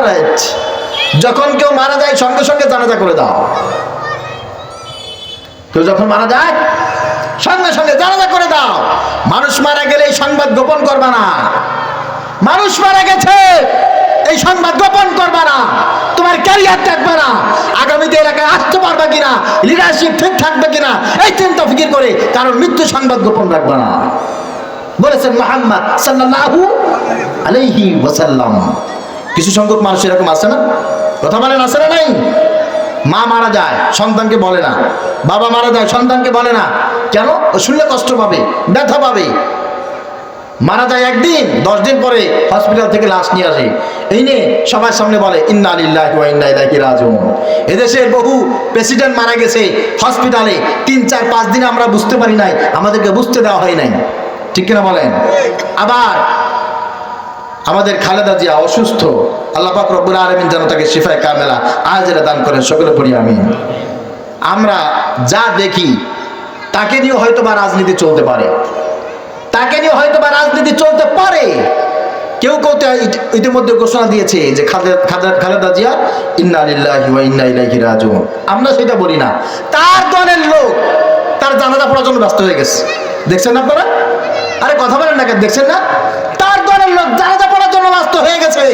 Correct যখন কেউ মারা যায়, সঙ্গে সঙ্গে জানাজা করে দাও। কেউ যখন মারা যায়, সঙ্গে সঙ্গে জানাজা করে দাও। মানুষ মারা গেলে এই সংবাদ গোপন করবা না। মানুষ মারা গেছে, এই সংবাদ গোপন করবা না। তোমার ক্যারিয়ার থাকবে না। আগামীতে এলাকায় আসতে পারবে কিনা লিডারশিপ ঠিক থাকবে কিনা, এই চিন্তা ফিকির করে কারণ মৃত্যু সংবাদ গোপন রাখবে না। বলেছেন মোহাম্মদ সাল্লাল্লাহু আলাইহি ওয়াসাল্লাম। কিছু সংখ্যক মানুষ এরকম আছে না? কথা বলেন আছে না নাই? মা মারা যায়, সন্তানকে বলে না। বাবা মারা যায়, সন্তানকে বলে না। কেন? শুনলে কষ্ট পাবে, ব্যথা পাবে। মারা যায় একদিন, দশ দিন পরে হসপিটাল থেকে লাশ নিয়ে আসে। এই নিয়ে সবার সামনে বলে, ইন্না আলিল্লাহি এদেশের বহু প্রেসিডেন্ট মারা গেছে হসপিটালে তিন, চার, পাঁচ দিন আমরা বুঝতে পারি নাই, আমাদেরকে বুঝতে দেওয়া হয় নাই। ঠিক কিনা বলেন? আবার আমাদের খালেদা জিয়া অসুস্থ, আল্লাহ পাক রব্বুল আলামিন যেন তাকে শিফায় কামেলা আজরে দান করেন, সকলে পড়ি আমি আমরা যা দেখি, তাকে নিয়ে হয়তো বা রাজনীতি চলতে পারে। তাকে নিয়ে হয়তো বা রাজনীতি চলতে পারে। কেউ কেউ ইতিমধ্যে ঘোষণা দিয়েছে যে খালেদা- জিয়া ইন্না ইলাইহি রাজিউন। আমরা সেটা বলি না। তার দলের লোক, তার জানাজা পড়ার জন্য ব্যস্ত হয়ে গেছে। দেখছেন আপনারা? আরে কথা বলেন না কেন? দেখছেন না? তার দলের লোক জানাজা পড়ার হয়ে গেছে।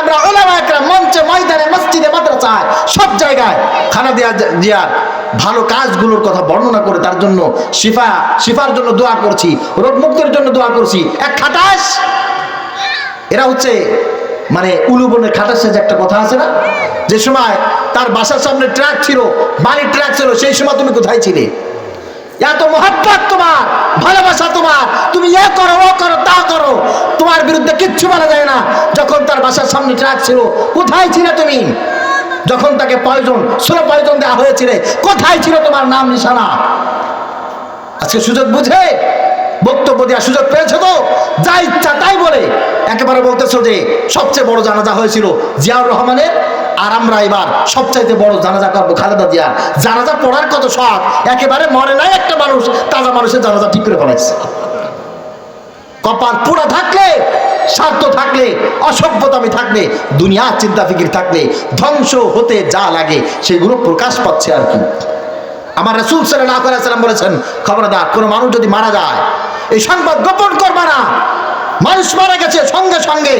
আমরা ওলামা একরাম মঞ্চে, ময়দানে, মসজিদে, মাদ্রাসায়, সব জায়গায় খানা দেওয়া জিয়ার ভালো কাজগুলোর কথা বর্ণনা করে তার জন্য শিফা, শিফার জন্য দোয়া করছি রোগ মুক্তির জন্য দোয়া করছি। এক খাটাস! এরা হচ্ছে মানে উলুবনের খাটাসের যে একটা কথা আছে না? যে সময় তার বাসার সামনে ট্রাক ছিল, বাড়ির ট্রাক ছিল, সেই সময় তুমি কোথায় ছিলে? এত মহাব্বত তোমার, ভালোবাসা তোমার। তুমি এ করো, ও করো, তা করো। তোমার বিরুদ্ধে কিচ্ছু বলা যায় না। যখন তার বাসার সামনে ট্রাক ছিল, কোথায় ছিলে তুমি? যখন তাকে পয়জন ষোলো পয়জন দেওয়া হয়েছিল, কোথায় ছিল তোমার নাম, নিশানা? আজকে সুযোগ বুঝে, বক্তব্য দেওয়ার সুযোগ পেয়েছ তো? যা ইচ্ছা তাই বলে। একেবারে বলতেছো যে, সবচেয়ে বড় জানাজা হয়েছিল জিয়াউর রহমানের আর আমরা এবার সবচাইতে বড় জানাজা করব খালেদা জিয়ার জানাজা পড়ার কত শখ? একেবারে মরে নাই একটা মানুষ, তাজা মানুষের জানাজা ঠিক করে ফেলাইছে। কপাল পুরা থাকলে, স্বার্থ থাকলে, অসভ্যতামি থাকলে দুনিয়ার চিন্তা ফিকির থাকলে, ধ্বংস হতে যা লাগে, সেগুলো প্রকাশ পাচ্ছে আর কি। আমার রসুল সাল্লাহ সাল্লাম বলেছেন, খবরদার, কোনো মানুষ যদি মারা যায়, এই সংবাদ গোপন করবে না। মানুষ মারা গেছে সঙ্গে সঙ্গে।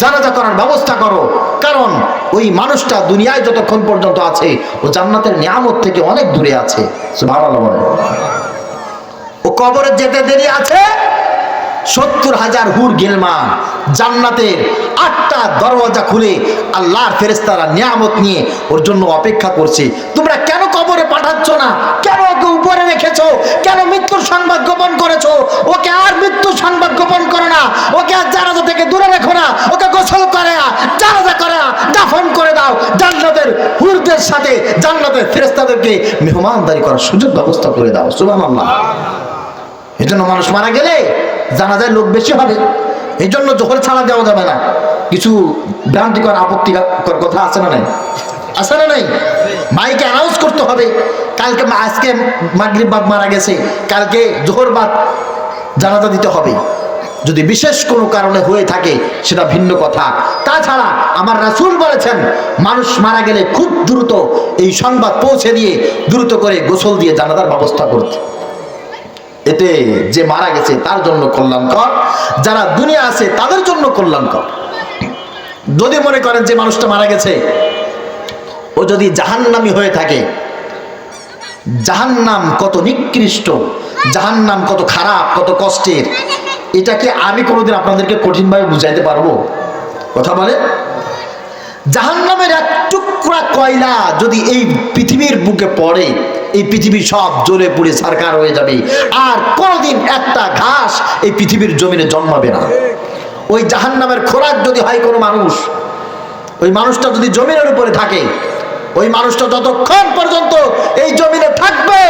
জানাজা করার ব্যবস্থা করো। কারণ ওই মানুষটা দুনিয়ায় যতক্ষণ পর্যন্ত আছে, ও জান্নাতের নিয়ামত থেকে অনেক দূরে আছে। ও কবরে যেতে দেরি আছে, সত্তর হাজার হুর গেলমা জান্নাতের আটটা দরওয়াজা খুলে আল্লাহর ফেরেস্তারা নিয়ামত নিয়ে ওর জন্য অপেক্ষা করছে। তোমরা কেন কবরে পাঠাচ্ছ না? উপরে রেখেছো? কেন মৃত্যুর সংবাদ গোপন করেছ? ওকে আর মৃত্যুর সংবাদ গোপন করো না। ওকে আর জানাজা থেকে দূরে রেখো না। ওকে গোসল করে না। জানাজা করে না। দাফন করে দাও। জান্নাতের হুরদের সাথে, জান্নাতের ফেরেস্তাদেরকে মেহমানদারি করার সুযোগ ব্যবস্থা করে দাও। সুবহানাল্লাহ। এই জন্য মানুষ মারা গেলে জানা যায় লোক বেশি হবে। এই জন্য জোহর ছাড়া দেওয়া যাবে না। কিছু ভ্রান্তিকর, আপত্তিকর কথা আছে না নাই? আছে না নাই? মাইকে অ্যানাউন্স করতে হবে। কালকে আজকে মাগরিব বাদ মারা গেছে। কালকে জোহর বাদ জানাজা দিতে হবে। যদি বিশেষ কোনো কারণে হয়ে থাকে, সেটা ভিন্ন কথা। তাছাড়া আমার রাসুল বলেছেন, মানুষ মারা গেলে খুব দ্রুত এই সংবাদ পৌঁছে দিয়ে দ্রুত করে গোসল দিয়ে জানাজার ব্যবস্থা করতে। এতে যে মারা গেছে, তার জন্য কল্যাণকর। যারা দুনিয়া আছে, তাদের জন্য কল্যাণকর। যদি মনে করেন যে মানুষটা মারা গেছে ও যদি জাহান্নামি হয়ে থাকে, জাহান্নাম কত নিকৃষ্ট, জাহান্নাম কত খারাপ, কত কষ্টের, এটাকে আমি কোনোদিন আপনাদেরকে কঠিনভাবে বুঝাইতে পারব। কথা বলে? জাহান্নামের এক টুকরা কয়লা যদি এই পৃথিবীর বুকে পড়ে, এই পৃথিবী সব জ্বলে পুড়ে সারকার হয়ে যাবে, আর কোনোদিন একটা ঘাস এই পৃথিবীর জমিনে জন্মাবে না। ওই জাহান্নামের খোরাক যদি হয় কোনো মানুষ, ওই মানুষটা যদি জমিনের উপরে থাকে ওই মানুষটা যতক্ষণ পর্যন্ত এই জমিনে থাকবে,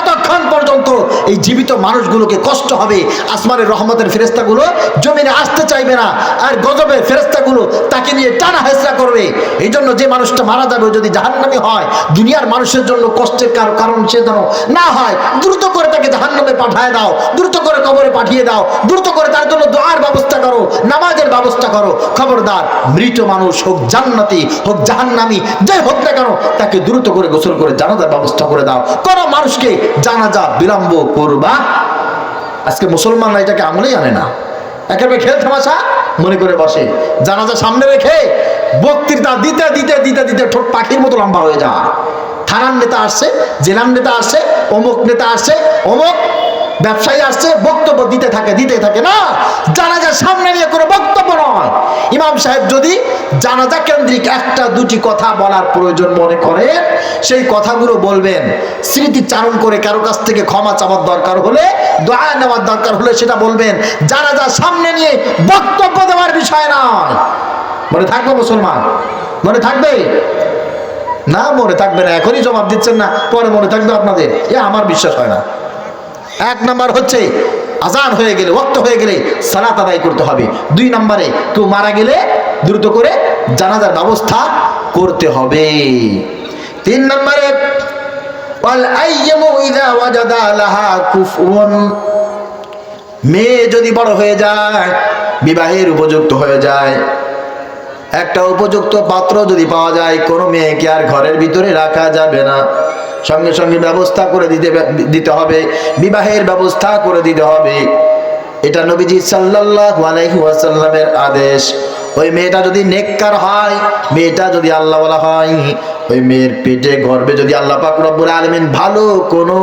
অতক্ষণ পর্যন্ত এই জীবিত মানুষগুলোকে কষ্ট হবে। আসমানের রহমতের ফেরেস্তাগুলো জমিনে আসতে চাইবে না, আর গজবের ফেরেস্তাগুলো তাকে নিয়ে টানা হেসরা করবে। এই জন্য যে মানুষটা মারা যাবে যদি জাহান্নামি হয়, দুনিয়ার মানুষের জন্য কষ্টের কারও কারণ সে যেন না হয়, দ্রুত করে তাকে জাহান্নামে পাঠায় দাও, দ্রুত করে কবরে পাঠিয়ে দাও, দ্রুত করে তার জন্য দোয়ার ব্যবস্থা করো, নামাজের ব্যবস্থা করো। খবরদার, মৃত মানুষ হোক জান্নাতি হোক জাহান্নামি, যে হোক না কেন, তাকে দ্রুত করে গোসল করে জানাজার ব্যবস্থা করে দাও। কোনো মানুষকে জানাজা বিলম্ব করবা। আজকে মুসলমানরা এটাকে আমলেই আনে না। একেবারে খেল থামাশা মনে করে বসে। জানাজা সামনে রেখে বক্তৃতা দিতে দিতে দিতে দিতে ঠোঁট পাখির মতো লম্বা হয়ে যায়। থানার নেতা আসছে, জেলার নেতা আসছে, অমুক নেতা আসছে, অমুক ব্যবসায়ী আসছে, বক্তব্য দিতে থাকে দিতে থাকে না। জানাজার সামনে নিয়ে কোনো বক্তব্য নয়। ইমাম সাহেব যদি জানাজা কেন্দ্রিক একটা দুটি কথা বলার প্রয়োজন মনে করেন, সেই কথাগুলো বলবেন। স্মৃতিচারণ করে কারও কাছ থেকে ক্ষমা চাওয়ার দরকার হলে, দোয়া নেওয়ার দরকার হলে সেটা বলবেন। জানাজা সামনে নিয়ে বক্তব্য দেওয়ার বিষয় নয়। মনে থাকবে মুসলমান? মনে থাকবে? না, মনে থাকবে না। এখনই জবাব দিচ্ছেন না, পরে মনে থাকবে আপনাদের। এ আমার বিশ্বাস হয় না। এক নাম্বার হচ্ছে, আজান হয়ে গেলে ওক্ত হয়ে গেলে সালাত আদায় করতে হবে। দুই নম্বরে, কেউ মারা গেলে দ্রুত করে জানাজার ব্যবস্থা করতে হবে। তিন নম্বরে মেয়ে যদি বড় হয়ে যায়, বিবাহের উপযুক্ত হয়ে যায় একটা উপযুক্ত পাত্র যদি পাওয়া যায়, কোনো মেয়েকে আর ঘরের ভিতরে রাখা যাবে না। সঙ্গে সঙ্গে ব্যবস্থা করে দিতে দিতে হবে, বিবাহের ব্যবস্থা করে দিতে হবে। এটা নবীজি সাল্লাল্লাহু আলাইহি আদেশ। ওই মেয়েটা যদি নেককার হয়, মেয়েটা যদি আল্লাহওয়ালা হয় ওই মেয়ের পেটে গর্বে যদি আল্লাহ পাক রব্বুল আলামিন ভালো কোনো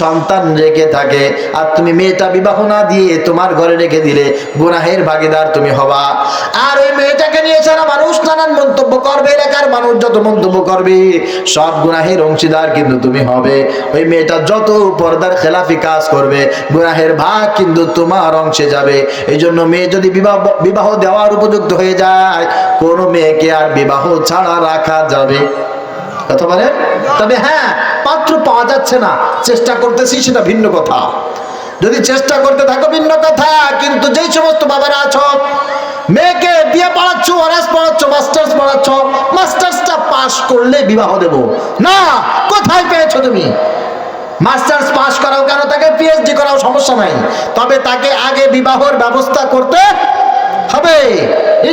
সন্তান রেখে থাকে, আর তুমি মেয়েটা বিবাহ না দিয়ে তোমার ঘরে রেখে দিলে, গুনাহের ভাগিদার তুমি হবা। আর ওই মেয়েটাকে নিয়ে সারা মানুষ নানান মন্তব্য করবে, এলাকার মানুষ যত মন্তব্য করবে, সব গুনাহের অংশীদার কিন্তু তুমি হবে। ওই মেয়েটা যত পর্দার খেলাফি কাজ করবে, গুনাহের ভাগ কিন্তু তোমার অংশে যাবে। এই জন্য মেয়ে যদি বিবাহ বিবাহ দেওয়ার উপযুক্ত হয়ে যায়, কোনো মেয়েকে আর বিবাহ ছাড়া রাখা যাবে কথা বলে তবে হ্যাঁ পাত্র পাওয়া যাচ্ছে না। চেষ্টা করতেছি সেটা ভিন্ন কথা। যদি চেষ্টা করতে থাকো, ভিন্ন কথা। কিন্তু যেই সমস্ত বাবারা আছো, মেয়েকে বিয়ে পড়াচ্ছ, অনার্স পড়াচ্ছ, মাস্টার্স পড়াচ্ছ, মাস্টার্সটা পাস করলে বিবাহ দেব। না, কোথায় পেয়েছ তুমি? মাস্টার্স পাস করাও কেন? তাকে পিএইচডি করাও সমস্যা নাই। তবে তাকে আগে বিবাহর ব্যবস্থা করতে হবে।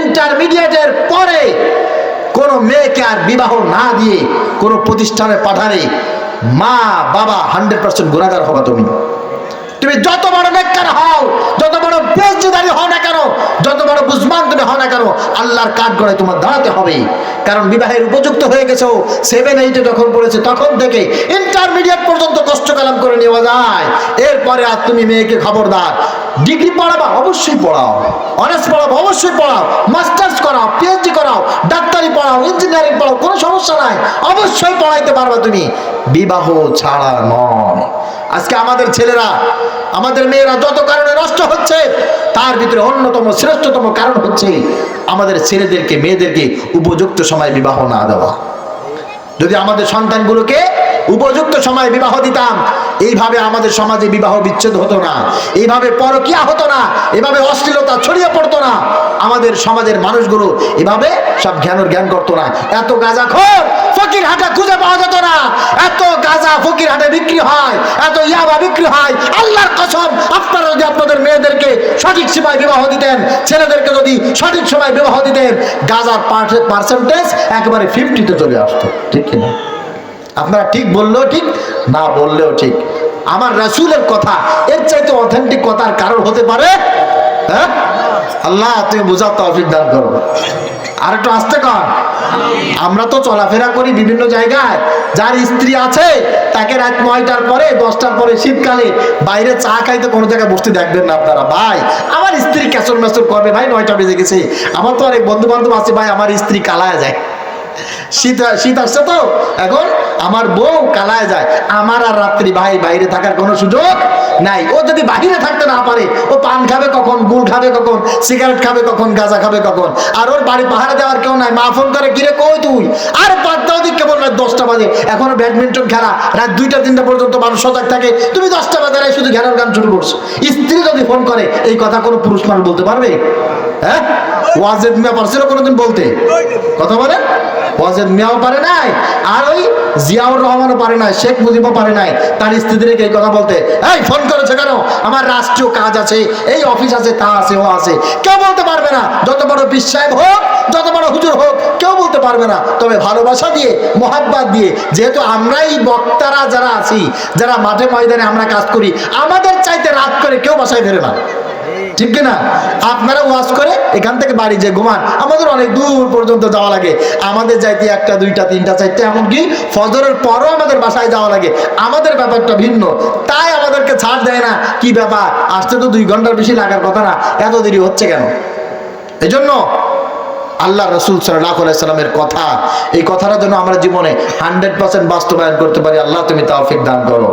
ইন্টারমিডিয়েটের পরে কোনো মেয়েকে আর বিবাহ না দিয়ে কোনো প্রতিষ্ঠানে পাঠালে মা, বাবা হান্ড্রেড পার্সেন্ট গুণাগার হবা তুমি। তুমি যত বড় নেককার হও, যত বড় হও না কেন? যত বড় বুঝমান তুমি হও না কেন, আল্লাহর কাঠ গড়ায় তোমার দাঁড়াতে হবে। কারণ বিবাহের উপযুক্ত হয়ে গেছো সেভেন এইটে যখন পড়েছে, তখন থেকে ইন্টারমিডিয়েট পর্যন্ত কষ্ট কালাম করে নেওয়া যায়। এরপরে আর তুমি মেয়েকে খবরদার। ডিগ্রি পড়াবা, অবশ্যই পড়াও। অনার্স পড়াবো, অবশ্যই পড়াও। মাস্টার্স করাও পিএইচডি করাও, ডাক্তারি পড়াও ইঞ্জিনিয়ারিং পড়াও, কোনো সমস্যা নাই। অবশ্যই পড়াইতে পারবা তুমি। বিবাহ ছাড়া নয়। আজকে আমাদের ছেলেরা আমাদের মেয়েরা যত কারণে নষ্ট হচ্ছে, তার ভিতরে অন্যতম শ্রেষ্ঠতম কারণ হচ্ছে আমাদের ছেলেদেরকে, মেয়েদেরকে উপযুক্ত সময় বিবাহ না দেওয়া। যদি আমাদের সন্তানগুলোকে উপযুক্ত সময় বিবাহ দিতাম। এইভাবে আমাদের সমাজে বিবাহ বিচ্ছেদ হতো না। এইভাবে পরকিয়া হতো না। এভাবে অশ্লীলতা ছড়িয়ে পড়তো না। আমাদের সমাজের মানুষগুলো এভাবে সব জ্ঞানের জ্ঞান করতো না। এত গাঁজা খোর ফকির হাটে খুঁজে পাওয়া যেত না। এত গাঁজা ফকির হাটে বিক্রি হয়। এত ইয়াবা বিক্রি হয়। আল্লাহর কসম, আপনারা যদি আপনাদের মেয়েদেরকে সঠিক সময় বিবাহ দিতেন, ছেলেদেরকে যদি সঠিক সময় বিবাহ দিতেন, গাঁজার পার্সেন্টেজ একেবারে ফিফটিতে চলে আসতো। ঠিক কিনা? আপনারা ঠিক বললেও ঠিক, না বললেও ঠিক। আমার রাসূলের কথা, এর চাইতে অথেন্টিক কথার কারণ হতে পারে হ্যাঁ? আল্লাহ, তুমি বোঝার তৌফিক দান করো। আর একটু আসতে কর। আমরা তো চলাফেরা করি বিভিন্ন জায়গায়। যার স্ত্রী আছে, তাকে রাত নয়টার পরে, দশটার পরে শীতকালে বাইরে চা খাইতে কোনো জায়গায় বসতে দেখবেন না আপনারা। ভাই, আমার স্ত্রী ক্যাচর ম্যাচর করবে ভাই, নয়টা বেজে গেছে। আমার তো অনেক বন্ধু বান্ধব আছে, ভাই, আমার স্ত্রী কালায় যায়। শীত শীত আসছে তো? এখন আমার বউ কালায় যায়। আমার আর রাত্রি ভাই বাইরে থাকার কোনো সুযোগ নাই। ও যদি বাহিরে থাকতে না পারে, ও পান খাবে কখন গুল খাবে কখন, সিগারেট খাবে কখন, গাঁজা খাবে কখন? আর ওর বাড়ি পাহাড়ে দেওয়ার কেউ নাই। মা ফোন করে, কিরে, কই তুই? আর পাঁচটাও দিক কেবল রাত দশটা বাজে। এখনও ব্যাডমিন্টন খেলা। রাত দুইটা, তিনটা পর্যন্ত মানুষ সজাগ থাকে। তুমি দশটা বাজে শুধু ঘেরার গান শুরু করছ। স্ত্রী যদি ফোন করে, এই কথা কোনো পুরুষ মানুষ বলতে পারবে? হ্যাঁ? ওয়াজেদ মিয়া পারছিল কোনোদিন বলতে? কথা বলে ওয়াজেদ মিয়াও পারে নাই, আর ওই জিয়াউর রহমানও পারে নাই, শেখ মুজিবও পারে নাই। তার স্ত্রীদেরকে এই কথা বলতে, এই, ফোন করেছে কেন? আমার রাষ্ট্রীয় কাজ আছে, এই অফিস আছে, তা আছে, ও আছে। কেউ বলতে পারবে না, যত বড় সাহেব হোক, যত বড় হুজুর হোক, কেউ বলতে পারবে না। তবে ভালোবাসা দিয়ে, মোহাব্বাত দিয়ে, যেহেতু আমরাই বক্তারা যারা আছি, যারা মাঠে ময়দানে আমরা কাজ করি, আমাদের চাইতে রাত করে কেউ বাসায় ফেরে না। ঠিক কিনা আপনারা ওয়াজ করে এখান থেকে বাড়ি যে ঘুমান। আমাদের অনেক দূর পর্যন্ত যাওয়া লাগে। আমাদের যাইতে একটা, দুইটা, তিনটা, চারটা, এমনকি ফজরের পরও আমাদের বাসায় যাওয়া লাগে। আমাদের ব্যাপারটা ভিন্ন। তাই আমাদেরকে ছাড় দেয় না। কি ব্যাপার? আসতে তো দুই ঘণ্টার বেশি লাগার কথা না। এত দেরি হচ্ছে কেন? এই জন্য আল্লাহ রসুল সাল্লাহ সাল্লামের কথা, এই কথাটা যেন আমরা জীবনে হান্ড্রেড পার্সেন্ট বাস্তবায়ন করতে পারি। আল্লাহ তুমি তাওফিক দান করো।